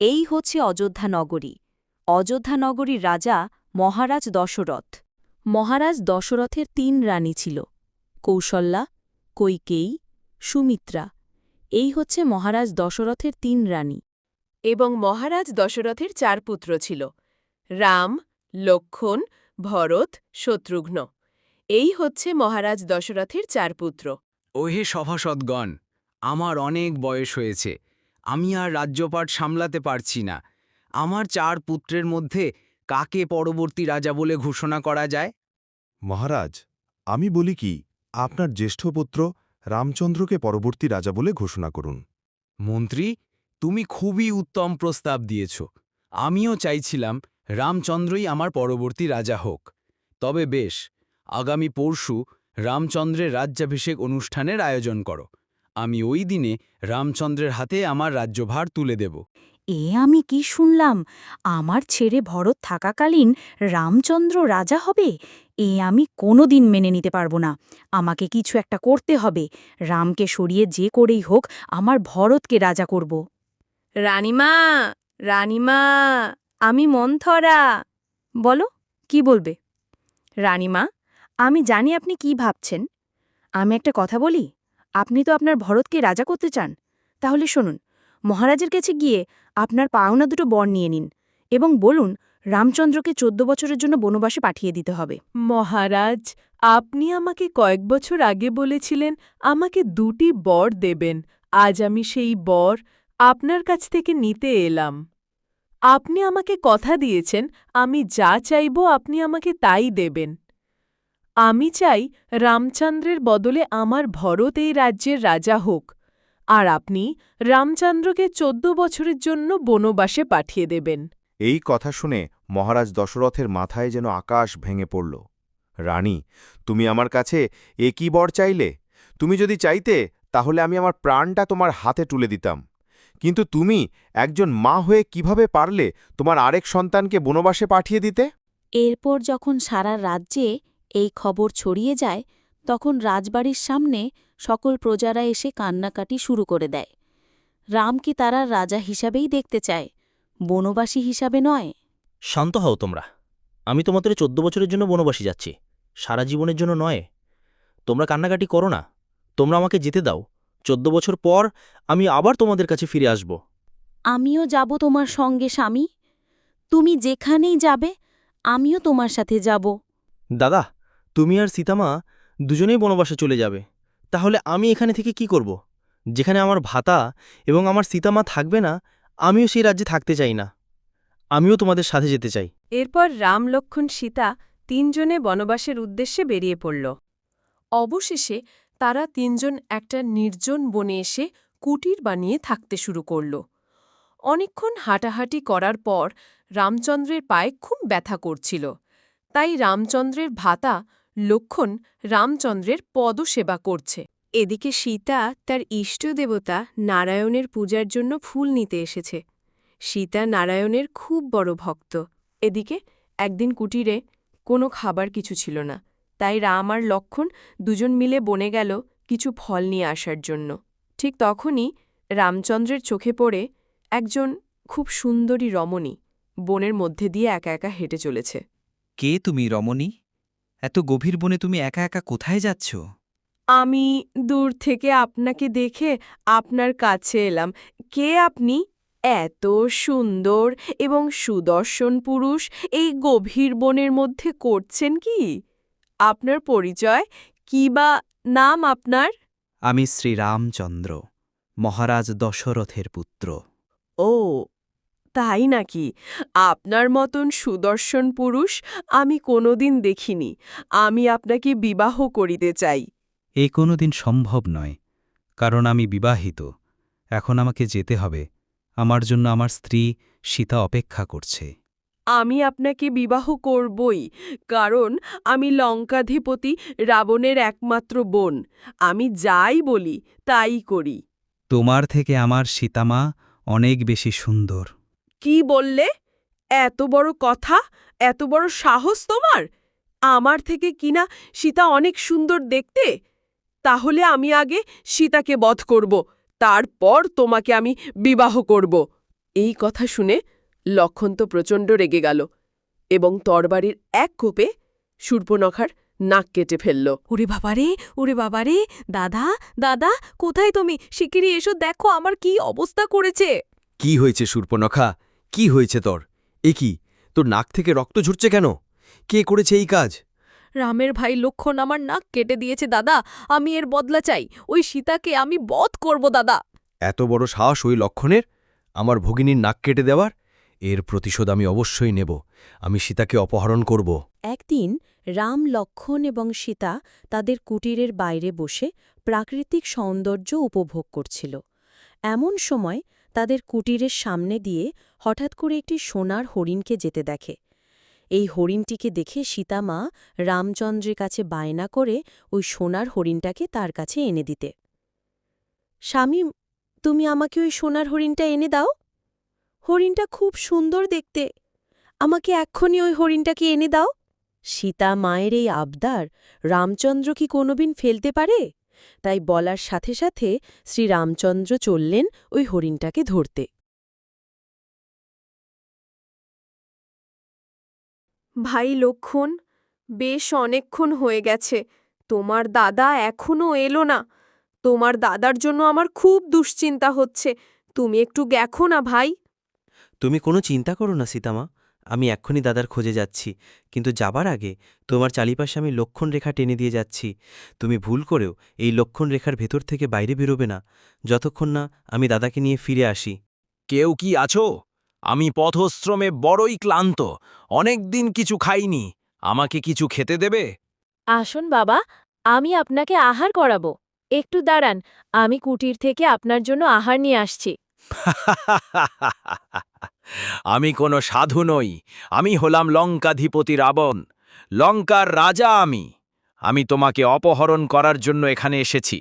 এই হচ্ছে অযোধ্যা নগরী। অযোধ্যা নগরীর রাজা মহারাজ দশরথ। মহারাজ দশরথের তিন রানী ছিল, কৌশল্যা, কৈকেয়ী, সুমিত্রা। এই হচ্ছে মহারাজ দশরথের তিন রানী। এবং মহারাজ দশরথের চার পুত্র ছিল, রাম, লক্ষণ, ভরত, শত্রুঘ্ন। এই হচ্ছে মহারাজ দশরথের চার পুত্র। ওহে সভাসদগণ, আমার অনেক বয়স হয়েছে। আমি আর রাজ্যপাট সামলাতে পারছি না। আমার চার পুত্রের মধ্যে কাকে পরবর্তী রাজা বলে ঘোষণা করা যায়? মহারাজ আমি বলি কি আপনার জ্যেষ্ঠ পুত্র রামচন্দ্রকে পরবর্তী রাজা বলে ঘোষণা করুন। মন্ত্রী তুমি খুবই উত্তম প্রস্তাব দিয়েছ। আমিও চাইছিলাম রামচন্দ্রই আমার পরবর্তী রাজা হোক। তবে বেশ আগামী পরশু রামচন্দ্রের রাজ্যাভিষেক অনুষ্ঠানের আয়োজন করো। আমি ওই দিনে রামচন্দ্রের হাতে আমার রাজ্যভার তুলে দেব। এ আমি কি শুনলাম? আমার ছেড়ে ভরত থাকাকালীন রামচন্দ্র রাজা হবে? এ আমি কোনোদিন মেনে নিতে পারব না। আমাকে কিছু একটা করতে হবে। রামকে সরিয়ে যে করেই হোক আমার ভরতকে রাজা করব। রানীমা রানীমা আমি মন্থরা। বলো কি বলবে? রানীমা আমি জানি আপনি কি ভাবছেন। আমি একটা কথা বলি? আপনি তো আপনার ভরতকে রাজা করতে চান। তাহলে শুনুন, মহারাজের কাছে গিয়ে আপনার পাওনা দুটো বর নিয়ে নিন এবং বলুন, রামচন্দ্রকে চোদ্দ বছরের জন্য বনবাসে পাঠিয়ে দিতে হবে। মহারাজ, আপনি আমাকে কয়েক বছর আগে বলেছিলেন আমাকে দুটি বর দেবেন। আজ আমি সেই বর আপনার কাছ থেকে নিতে এলাম। আপনি আমাকে কথা দিয়েছেন, আমি যা চাইব আপনি আমাকে তাই দেবেন। আমি চাই রামচন্দ্রের বদলে আমার ভরত এই রাজ্যের রাজা হোক আর আপনি রামচন্দ্রকে চোদ্দ বছরের জন্য বনবাসে পাঠিয়ে দেবেন। এই কথা শুনে মহারাজ দশরথের মাথায় যেন আকাশ ভেঙে পড়ল। রানী তুমি আমার কাছে এ কি বর চাইলে? তুমি যদি চাইতে তাহলে আমি আমার প্রাণটা তোমার হাতে তুলে দিতাম। কিন্তু তুমি একজন মা হয়ে কীভাবে পারলে তোমার আরেক সন্তানকে বনবাসে পাঠিয়ে দিতে? এরপর যখন সারা রাজ্যে এই খবর ছড়িয়ে যায় তখন রাজবাড়ির সামনে সকল প্রজারা এসে কান্নাকাটি শুরু করে দেয়। রামকে তারা রাজা হিসাবেই দেখতে চায় বনবাসী হিসাবে নয়? শান্ত হও তোমরা। আমি তোমাদের চোদ্দ বছরের জন্য বনবাসী যাচ্ছি সারা জীবনের জন্য নয়। তোমরা কান্নাকাটি করো না তোমরা আমাকে যেতে দাও। চোদ্দ বছর পর আমি আবার তোমাদের কাছে ফিরে আসব। আমিও যাব তোমার সঙ্গে স্বামী। তুমি যেখানেই যাবে আমিও তোমার সাথে যাব। দাদা তুমি আর সীতামা দুজনেই বনবাসে চলে যাবে। তাহলে আমি এখানে থেকে কি করব? যেখানে আমার ভাতা এবং আমার সীতামা থাকবে না, আমিও সেই রাজ্যে থাকতে চাই না। আমিও তোমাদের সাথে যেতে চাই। এরপর রাম, লক্ষণ, সীতা তিনজনে বনবাসের উদ্দেশ্যে বেরিয়ে পড়ল। অবশেষে তারা তিনজন একটা নির্জন বনে এসে কুটির বানিয়ে থাকতে শুরু করল। অনেকক্ষণ হাঁটাহাঁটি করার পর রামচন্দ্রের পায়ে খুব ব্যথা করছিল। তাই রামচন্দ্রের ভাতা লক্ষণ রামচন্দ্রের পদসেবা করছে। এদিকে সীতা তার ইষ্টদেবতা নারায়ণের পূজার জন্য ফুল নিতে এসেছে। সীতা নারায়ণের খুব বড় ভক্ত। এদিকে একদিন কুটিরে কোনো খাবার কিছু ছিল না, তাই রাম আর লক্ষণ দুজন মিলে বনে গেল কিছু ফল নিয়ে আসার জন্য। ঠিক তখনই রামচন্দ্রের চোখে পড়ে একজন খুব সুন্দরী রমণী, বনের মধ্যে দিয়ে একা একা হেঁটে চলেছে। কে তুমি রমণী? এত গভীর বনে তুমি একা একা কোথায় যাচ্ছ? আমি দূর থেকে আপনাকে দেখে আপনার কাছে এলাম। কে আপনি? এত সুন্দর এবং সুদর্শন পুরুষ এই গভীর বনের মধ্যে করছেন কি? আপনার পরিচয়? কি বা নাম আপনার? আমি শ্রীরামচন্দ্র মহারাজ দশরথের পুত্র। ও তাই নাকি? আপনার মতন সুদর্শন পুরুষ আমি কোনোদিন দেখিনি। আমি আপনাকে বিবাহ করিতে চাই। এ কোনোদিন সম্ভব নয় কারণ আমি বিবাহিত। এখন আমাকে যেতে হবে। আমার জন্য আমার স্ত্রী সীতা অপেক্ষা করছে। আমি আপনাকে বিবাহ করবই কারণ আমি লঙ্কাধিপতি রাবণের একমাত্র বোন। আমি যাই বলি তাই করি। তোমার থেকে আমার সীতামা অনেক বেশি সুন্দর। কি বললে? এত বড় কথা? এত বড় সাহস তোমার? আমার থেকে কিনা সীতা অনেক সুন্দর দেখতে? তাহলে আমি আগে সীতাকে বধ করব তারপর তোমাকে আমি বিবাহ করব। এই কথা শুনে লক্ষণ তো প্রচণ্ড রেগে গেল এবং তরবারির এক কোপে সূর্পনখার নাক কেটে ফেলল। ওরে বাবারে ওরে বাবারে দাদা দাদা কোথায় তুমি? শিগগিরই এসো দেখো আমার কি অবস্থা করেছে। কি হয়েছে সূর্পনখা? কি হয়েছে তোর? এ কি তোর নাক থেকে রক্ত ঝরছে কেন? কে করেছে এই কাজ? রামের ভাই লক্ষণ আমার নাক কেটে দিয়েছে দাদা। আমি এর বদলা চাই। ওই সীতাকে আমি বধ করব দাদা। এত বড় সাহস ওই লক্ষণের? আমার ভগিনীর নাক কেটে দেওয়ার? এর প্রতিশোধ আমি অবশ্যই নেব। আমি সীতাকে অপহরণ করব। একদিন রাম লক্ষণ এবং সীতা তাদের কুটিরের বাইরে বসে প্রাকৃতিক সৌন্দর্য উপভোগ করছিল। এমন সময় তাদের কুটিরের সামনে দিয়ে হঠাৎ করে একটি সোনার হরিণকে যেতে দেখে। এই হরিণটিকে দেখে সীতামা রামচন্দ্রের কাছে বায়না করে ওই সোনার হরিণটাকে তার কাছে এনে দিতে। স্বামী, তুমি আমাকে ওই সোনার হরিণটা এনে দাও। হরিণটা খুব সুন্দর দেখতে। আমাকে এক্ষুনি ওই হরিণটাকে এনে দাও। সীতা মায়ের এই আবদার রামচন্দ্র কি কোনোদিন ফেলতে পারে? তাই বলার সাথে সাথে শ্রীরামচন্দ্র চললেন ওই হরিণটাকে ধরতে। ভাই লক্ষণ বেশ অনেকক্ষণ হয়ে গেছে তোমার দাদা এখনও এলো না। তোমার দাদার জন্য আমার খুব দুশ্চিন্তা হচ্ছে তুমি একটু গেখো না ভাই। তুমি কোনো চিন্তা করো না সীতামা। আমি এক্ষুনি দাদার খোঁজে যাচ্ছি। কিন্তু যাবার আগে তোমার চালিপাশে আমি লক্ষণ রেখা টেনে দিয়ে যাচ্ছি। তুমি ভুল করেও এই লক্ষণ রেখার ভেতর থেকে বাইরে বেরোবে না। যতক্ষণ না আমি দাদাকে নিয়ে ফিরে আসি। কেউ কি আছো? আমি পথশ্রমে বড়ই ক্লান্ত। অনেক দিন কিছু খাইনি। আমাকে কিছু খেতে দেবে? আসুন বাবা আমি আপনাকে আহার করাবো। একটু দাঁড়ান আমি কুটির থেকে আপনার জন্য আহার নিয়ে আসছি। আমি কোনো সাধু নই। আমি হলাম লঙ্কাধিপতি রাবণ লঙ্কার রাজা আমি। আমি তোমাকে অপহরণ করার জন্য এখানে এসেছি।